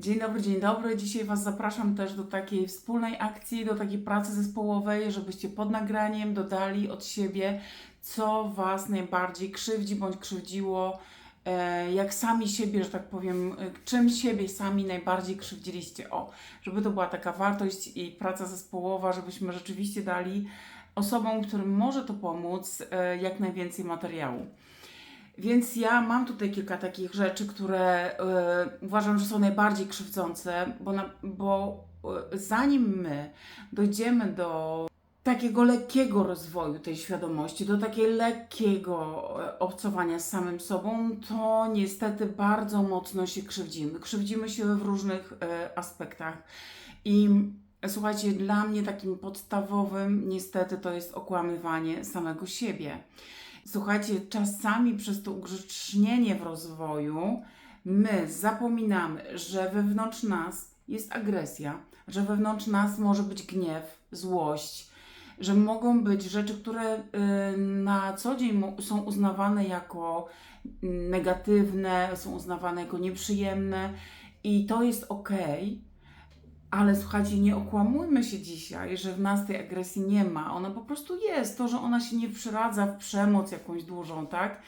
Dzień dobry, dzień dobry. Dzisiaj Was zapraszam też do takiej wspólnej akcji, do takiej pracy zespołowej, żebyście pod nagraniem dodali od siebie, co Was najbardziej krzywdzi bądź krzywdziło, e, jak sami siebie, że tak powiem, e, czym siebie sami najbardziej krzywdziliście. O, żeby to była taka wartość i praca zespołowa, żebyśmy rzeczywiście dali osobom, którym może to pomóc, e, jak najwięcej materiału. Więc ja mam tutaj kilka takich rzeczy, które y, uważam, że są najbardziej krzywdzące, bo, na, bo y, zanim my dojdziemy do takiego lekkiego rozwoju tej świadomości, do takiego lekkiego e, obcowania z samym sobą, to niestety bardzo mocno się krzywdzimy. Krzywdzimy się w różnych e, aspektach. I słuchajcie, dla mnie takim podstawowym niestety to jest okłamywanie samego siebie. Słuchajcie, czasami przez to ugrzecznienie w rozwoju my zapominamy, że wewnątrz nas jest agresja, że wewnątrz nas może być gniew, złość, że mogą być rzeczy, które y, na co dzień są uznawane jako negatywne, są uznawane jako nieprzyjemne i to jest ok, ale słuchajcie, nie okłamujmy się dzisiaj, że w nas tej agresji nie ma. Ona po prostu jest. To, że ona się nie przyradza w przemoc jakąś dużą, tak?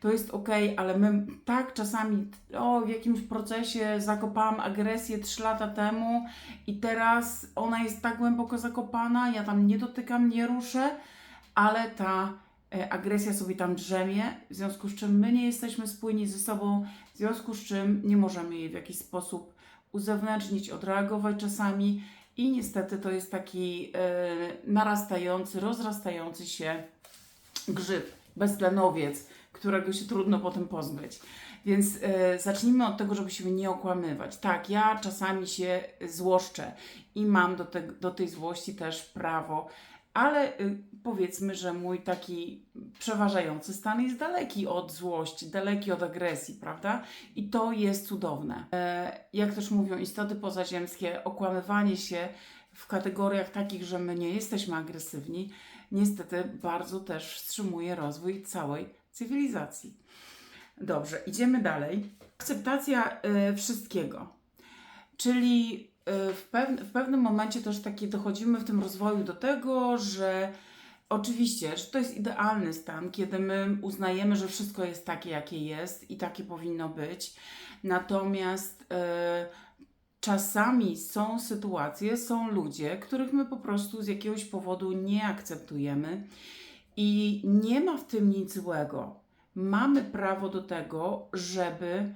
To jest ok, ale my tak czasami, o, w jakimś procesie zakopałam agresję 3 lata temu i teraz ona jest tak głęboko zakopana, ja tam nie dotykam, nie ruszę, ale ta e, agresja sobie tam drzemie, w związku z czym my nie jesteśmy spójni ze sobą, w związku z czym nie możemy jej w jakiś sposób uzewnętrznić, odreagować czasami i niestety to jest taki e, narastający, rozrastający się grzyb, beztlenowiec, którego się trudno potem pozbyć. Więc e, zacznijmy od tego, żeby się nie okłamywać. Tak, ja czasami się złoszczę i mam do, te, do tej złości też prawo, ale y, powiedzmy, że mój taki przeważający stan jest daleki od złości, daleki od agresji, prawda? I to jest cudowne. E, jak też mówią istoty pozaziemskie, okłamywanie się w kategoriach takich, że my nie jesteśmy agresywni, niestety bardzo też wstrzymuje rozwój całej cywilizacji. Dobrze, idziemy dalej. Akceptacja y, wszystkiego. Czyli w, pew w pewnym momencie też taki dochodzimy w tym rozwoju do tego, że oczywiście, że to jest idealny stan, kiedy my uznajemy, że wszystko jest takie, jakie jest i takie powinno być. Natomiast y, czasami są sytuacje, są ludzie, których my po prostu z jakiegoś powodu nie akceptujemy i nie ma w tym nic złego. Mamy prawo do tego, żeby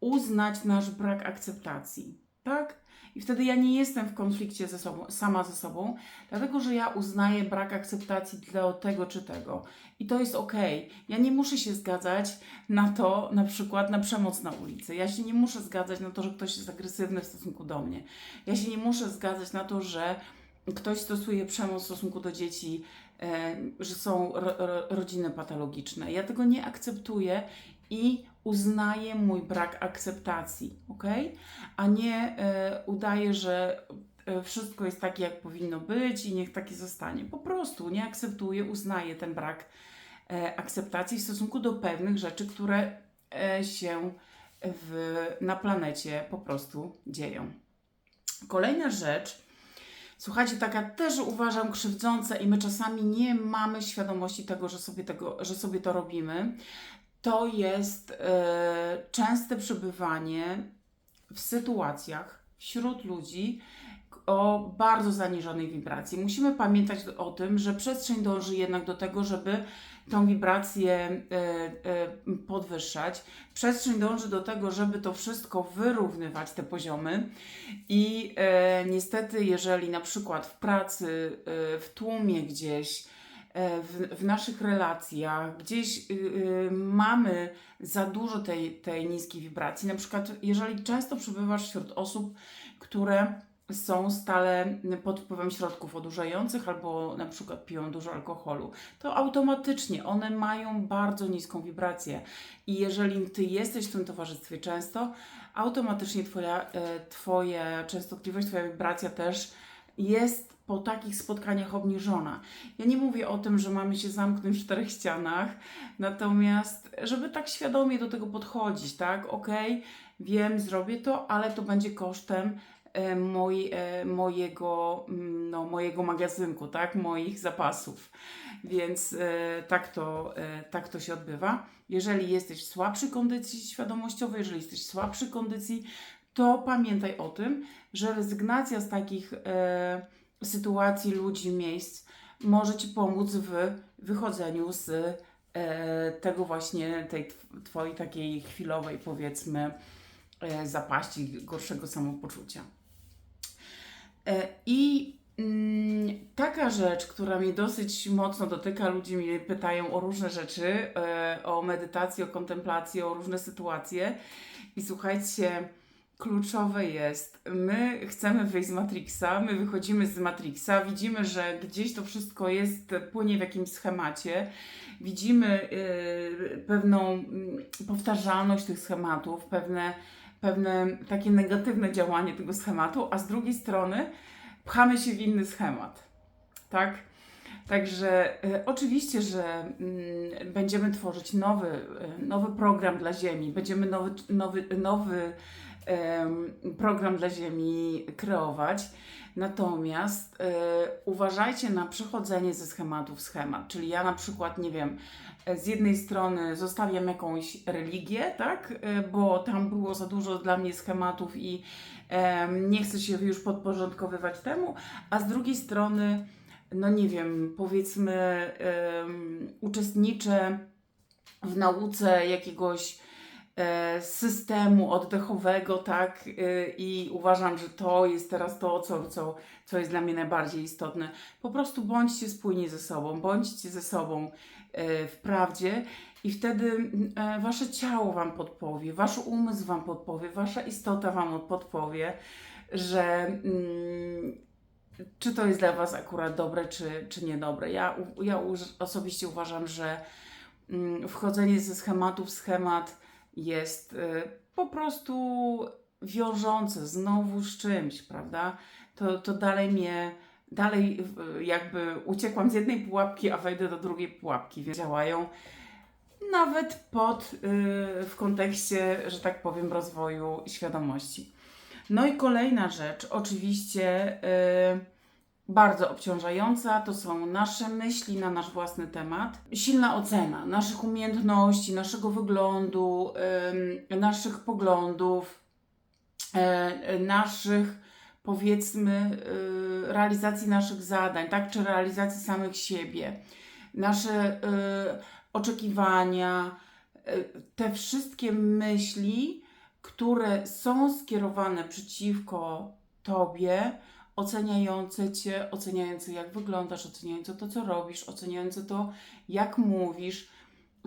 uznać nasz brak akceptacji, tak? I wtedy ja nie jestem w konflikcie ze sobą, sama ze sobą, dlatego że ja uznaję brak akceptacji dla tego czy tego. I to jest ok. Ja nie muszę się zgadzać na to, na przykład na przemoc na ulicy. Ja się nie muszę zgadzać na to, że ktoś jest agresywny w stosunku do mnie. Ja się nie muszę zgadzać na to, że ktoś stosuje przemoc w stosunku do dzieci, że są ro, ro, rodziny patologiczne. Ja tego nie akceptuję i uznaję mój brak akceptacji, ok? A nie e, udaję, że e, wszystko jest takie, jak powinno być i niech takie zostanie. Po prostu nie akceptuję, uznaję ten brak e, akceptacji w stosunku do pewnych rzeczy, które się w, na planecie po prostu dzieją. Kolejna rzecz, Słuchajcie, taka też uważam krzywdząca i my czasami nie mamy świadomości tego, że sobie, tego, że sobie to robimy. To jest e, częste przebywanie w sytuacjach wśród ludzi o bardzo zaniżonej wibracji. Musimy pamiętać o tym, że przestrzeń dąży jednak do tego, żeby tą wibrację e, e, podwyższać. Przestrzeń dąży do tego, żeby to wszystko wyrównywać, te poziomy. I e, niestety, jeżeli na przykład w pracy, w tłumie gdzieś, w, w naszych relacjach, gdzieś y, y, mamy za dużo tej, tej niskiej wibracji, na przykład jeżeli często przebywasz wśród osób, które są stale pod wpływem środków odurzających albo na przykład piją dużo alkoholu, to automatycznie one mają bardzo niską wibrację. I jeżeli ty jesteś w tym towarzystwie często, automatycznie twoja, e, twoja częstotliwość, twoja wibracja też jest po takich spotkaniach obniżona. Ja nie mówię o tym, że mamy się zamknąć w czterech ścianach, natomiast żeby tak świadomie do tego podchodzić, tak? Okej, wiem, zrobię to, ale to będzie kosztem moj, e, mojego, mm, no, mojego magazynku, tak, moich zapasów. Więc e, tak, to, e, tak to się odbywa. Jeżeli jesteś w słabszej kondycji świadomościowej, jeżeli jesteś w słabszej kondycji, to pamiętaj o tym, że rezygnacja z takich e, sytuacji, ludzi, miejsc może Ci pomóc w wychodzeniu z e, tego właśnie, tej tw- Twojej takiej chwilowej, powiedzmy, e, zapaści, gorszego samopoczucia. E, I mm, taka rzecz, która mnie dosyć mocno dotyka, ludzie mnie pytają o różne rzeczy, e, o medytację, o kontemplację, o różne sytuacje. I słuchajcie, kluczowe jest, my chcemy wyjść z Matrixa, my wychodzimy z Matrixa, widzimy, że gdzieś to wszystko jest, płynie w jakimś schemacie, widzimy y, pewną mm, powtarzalność tych schematów, pewne, pewne takie negatywne działanie tego schematu, a z drugiej strony pchamy się w inny schemat, tak? Także y, oczywiście, że mm, będziemy tworzyć nowy, y, nowy program dla Ziemi, będziemy nowy, nowy, nowy program dla Ziemi kreować. Natomiast e, uważajcie na przechodzenie ze schematu w schemat. Czyli ja na przykład, nie wiem, z jednej strony zostawiam jakąś religię, tak, e, bo tam było za dużo dla mnie schematów i em, nie chcę się już podporządkowywać temu, a z drugiej strony, no nie wiem, powiedzmy, em, uczestniczę w nauce jakiegoś systemu oddechowego, tak? E, I uważam, że to jest teraz to, co, co, co jest dla mnie najbardziej istotne. Po prostu bądźcie spójni ze sobą, bądźcie ze sobą e, w prawdzie. I wtedy e, wasze ciało wam podpowie, wasz umysł wam podpowie, wasza istota wam podpowie, że mm, czy to jest dla was akurat dobre, czy, czy niedobre. Ja, ja osobiście uważam, że mm, wchodzenie ze schematu w schemat jest y, po prostu wiążące znowu z czymś, prawda? To, to dalej mnie, dalej y, jakby uciekłam z jednej pułapki, a wejdę do drugiej pułapki, więc działają nawet pod, y, w kontekście, że tak powiem, rozwoju świadomości. No i kolejna rzecz, oczywiście y, bardzo obciążająca, to są nasze myśli na nasz własny temat. Silna ocena naszych umiejętności, naszego wyglądu, naszych poglądów, e, naszych powiedzmy y, realizacji naszych zadań, tak, czy realizacji samych siebie, nasze y, oczekiwania, te wszystkie myśli, które są skierowane przeciwko Tobie, oceniające Cię, oceniające jak wyglądasz, oceniające to, co robisz, oceniające to, jak mówisz.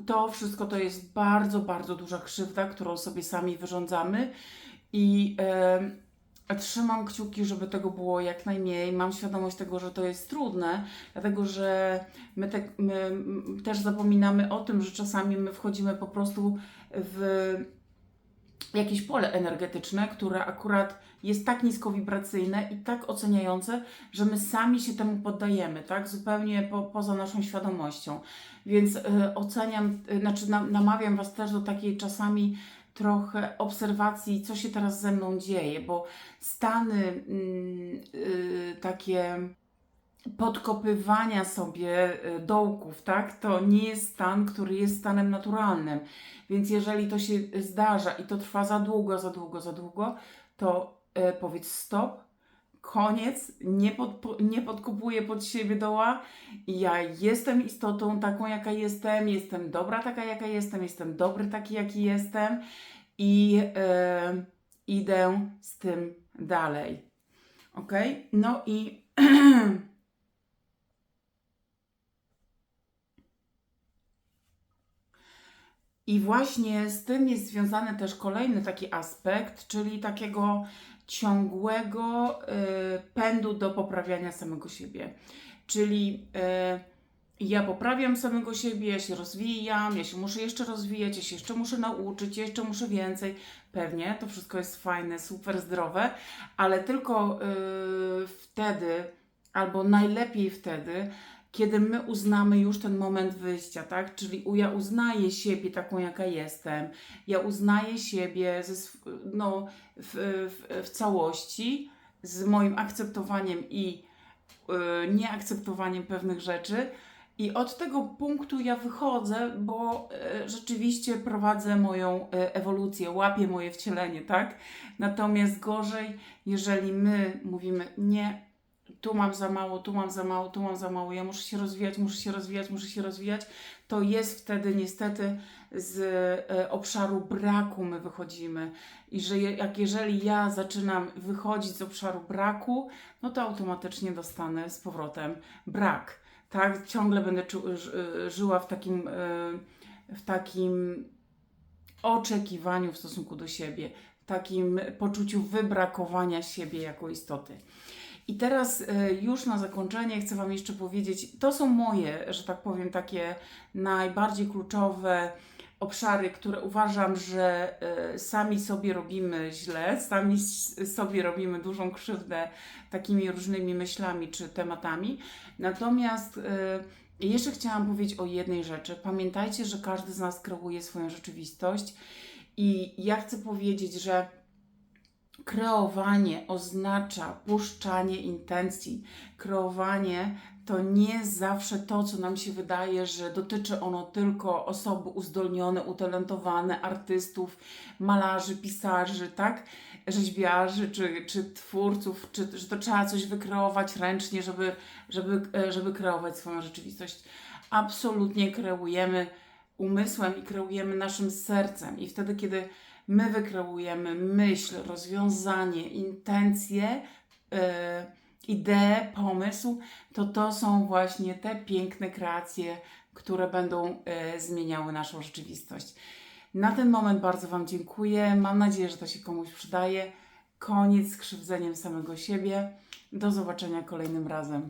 To wszystko to jest bardzo, bardzo duża krzywda, którą sobie sami wyrządzamy i trzymam kciuki, żeby tego było jak najmniej. Mam świadomość tego, że to jest trudne, dlatego że my, te, my też zapominamy o tym, że czasami my wchodzimy po prostu w jakieś pole energetyczne, które akurat jest tak niskowibracyjne i tak oceniające, że my sami się temu poddajemy, tak? Zupełnie po, poza naszą świadomością. Więc y, oceniam, y, znaczy nam, namawiam Was też do takiej czasami trochę obserwacji, co się teraz ze mną dzieje, bo stany mm, y, takie podkopywania sobie y, dołków, tak? To nie jest stan, który jest stanem naturalnym. Więc jeżeli to się zdarza i to trwa za długo, za długo, za długo, to e, powiedz stop, koniec, nie, podpo, nie pod siebie doła. Ja jestem istotą taką, jaka jestem, jestem dobra taka, jaka jestem, jestem dobry taki, jaki jestem i e, idę z tym dalej. Ok? No i I właśnie z tym jest związany też kolejny taki aspekt, czyli takiego ciągłego y, pędu do poprawiania samego siebie. Czyli y, ja poprawiam samego siebie, ja się rozwijam, ja się muszę jeszcze rozwijać, ja się jeszcze muszę nauczyć, ja jeszcze muszę więcej. Pewnie to wszystko jest fajne, super zdrowe, ale tylko y, wtedy, albo najlepiej wtedy, kiedy my uznamy już ten moment wyjścia, tak? Czyli ja uznaję siebie taką, jaka jestem, ja uznaję siebie ze, no, w, w, w całości, z moim akceptowaniem i y, nieakceptowaniem pewnych rzeczy. I od tego punktu ja wychodzę, bo e, rzeczywiście prowadzę moją e, ewolucję, łapię moje wcielenie, tak? Natomiast gorzej, jeżeli my mówimy, nie, tu mam za mało, tu mam za mało, tu mam za mało, ja muszę się rozwijać, muszę się rozwijać, muszę się rozwijać, to jest wtedy niestety z e, obszaru braku my wychodzimy. I że jak jeżeli ja zaczynam wychodzić z obszaru braku, no to automatycznie dostanę z powrotem brak. Tak, ciągle będę ży- żyła w takim, e, w takim oczekiwaniu w stosunku do siebie, w takim poczuciu wybrakowania siebie jako istoty. I teraz e, już na zakończenie chcę Wam jeszcze powiedzieć, to są moje, że tak powiem, takie najbardziej kluczowe obszary, które uważam, że e, sami sobie robimy źle, sami sobie robimy dużą krzywdę takimi różnymi myślami czy tematami. Natomiast e, jeszcze chciałam powiedzieć o jednej rzeczy. Pamiętajcie, że każdy z nas kreuje swoją rzeczywistość i ja chcę powiedzieć, że kreowanie oznacza puszczanie intencji. Kreowanie to nie zawsze to, co nam się wydaje, że dotyczy ono tylko osoby uzdolnione, utalentowane, artystów, malarzy, pisarzy, tak? Rzeźbiarzy czy, czy twórców, czy że to trzeba coś wykreować ręcznie, żeby, żeby, e, żeby kreować swoją rzeczywistość. Absolutnie kreujemy umysłem i kreujemy naszym sercem. I wtedy, kiedy my wykreujemy myśl, rozwiązanie, intencje, yy, ideę, pomysł, to to są właśnie te piękne kreacje, które będą yy, zmieniały naszą rzeczywistość. Na ten moment bardzo Wam dziękuję. Mam nadzieję, że to się komuś przydaje. Koniec z krzywdzeniem samego siebie. Do zobaczenia kolejnym razem.